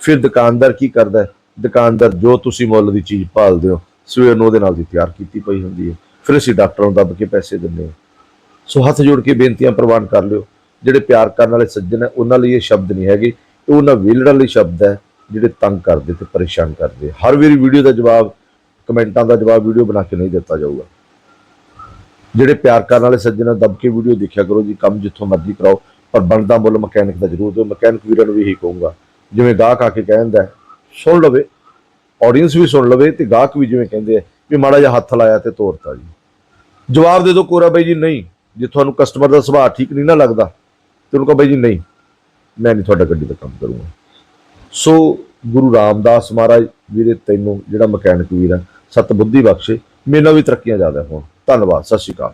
ਫਿਰ ਦੁਕਾਨਦਾਰ ਕੀ ਕਰਦਾ ਦੁਕਾਨਦਾਰ, ਜੋ ਤੁਸੀਂ ਮੁੱਲ ਦੀ ਚੀਜ਼ ਭਾਲਦੇ ਹੋ ਸਵੇਰ ਨੂੰ ਉਹਦੇ ਨਾਲ ਦੀ ਤਿਆਰ ਕੀਤੀ ਪਈ ਹੁੰਦੀ ਹੈ। ਫਿਰ ਅਸੀਂ ਡਾਕਟਰਾਂ ਨੂੰ ਦੱਬ ਕੇ ਪੈਸੇ ਦਿੰਦੇ ਹਾਂ। ਸੋ ਹੱਥ ਜੋੜ ਕੇ ਬੇਨਤੀਆਂ ਪ੍ਰਵਾਨ ਕਰ ਲਿਓ। ਜਿਹੜੇ ਪਿਆਰ ਕਰਨ ਵਾਲੇ ਸੱਜਣ ਹੈ ਉਹਨਾਂ ਲਈ ਇਹ ਸ਼ਬਦ ਨਹੀਂ ਹੈਗੇ। ਇਹ ਉਹਨਾਂ ਵਿਹਲੜਾਂ ਲਈ ਸ਼ਬਦ ਹੈ ਜਿਹੜੇ ਤੰਗ ਕਰਦੇ ਤੇ ਪਰੇਸ਼ਾਨ ਕਰਦੇ ਹਰ ਵਾਰੀ ਵੀਡੀਓ ਦਾ ਜਵਾਬ ਕਮੈਂਟਾਂ ਦਾ ਜਵਾਬ ਵੀਡੀਓ ਬਣਾ ਕੇ ਨਹੀਂ ਦਿੱਤਾ ਜਾਊਗਾ। ਜਿਹੜੇ ਪਿਆਰ ਕਰਨ ਵਾਲੇ ਸੱਜਣ ਆ ਦੱਬ ਕੇ ਵੀਡੀਓ ਦੇਖਿਆ ਕਰੋ ਜੀ ਕੰਮ ਜਿੱਥੋਂ ਮਰਜ਼ੀ ਕਰਾਓ। ਪਰ ਬਣਦਾ ਮੁੱਲ ਮਕੈਨਿਕ ਦਾ ਜ਼ਰੂਰ ਦਿਓ ਮਕੈਨਿਕ ਵੀਰਾਂ ਨੂੰ ਵੀ ਇਹੀ ਕਹੂੰਗਾ। ਜਿਵੇਂ ਗਾਹਕ ਆ ਕੇ ਕਹਿੰਦਾ ਹੈ, ਸੁਣ ਲਵੇ। ਆਡੀਅנס ਵੀ ਸੁਣ ਲਵੇ ਤੇ ਗਾਹਕ ਵੀ ਜਿਵੇਂ ਕਹਿੰਦੇ ਆ ਵੀ ਮਾੜਾ ਜਿਹਾ ਹੱਥ ਲਾਇਆ ਤੇ ਤੋਰਤਾ ਜੀ। ਜਵਾਬ ਦੇ ਦਿਓ ਕੋਰਾ ਬਾਈ ਜੀ, ਨਹੀਂ। ਜੇ ਤੁਹਾਨੂੰ ਕਸਟਮਰ ਦਾ ਸੁਭਾਅ ਠੀਕ ਨਹੀਂ ਨਾ ਲੱਗਦਾ, ਤੇ ਉਹਨੂੰ ਕਹੋ ਬਾਈ ਜੀ, ਨਹੀਂ। ਮੈਂ ਨਹੀਂ ਤੁਹਾਡਾ ਗੱਡੀ ਦਾ ਕੰਮ ਕਰੂੰਗਾ। ਸੋ ਗੁਰੂ ਰਾਮਦਾਸ ਮਹਾਰਾਜ ਵੀਰੇ, ਤੈਨੂੰ ਜਿਹੜਾ ਮਕੈਨਿਕ ਵੀਰ ਆ ਸਤ ਬੁੱਧੀ ਬਖਸ਼ੇ। ਮੇਰੇ ਨਾਲ ਵੀ ਤਰੱਕੀਆਂ ਜ਼ਿਆਦਾ ਹੋਣ। ਧੰਨਵਾਦ, ਸਤਿ ਸ਼੍ਰੀ ਅਕਾਲ।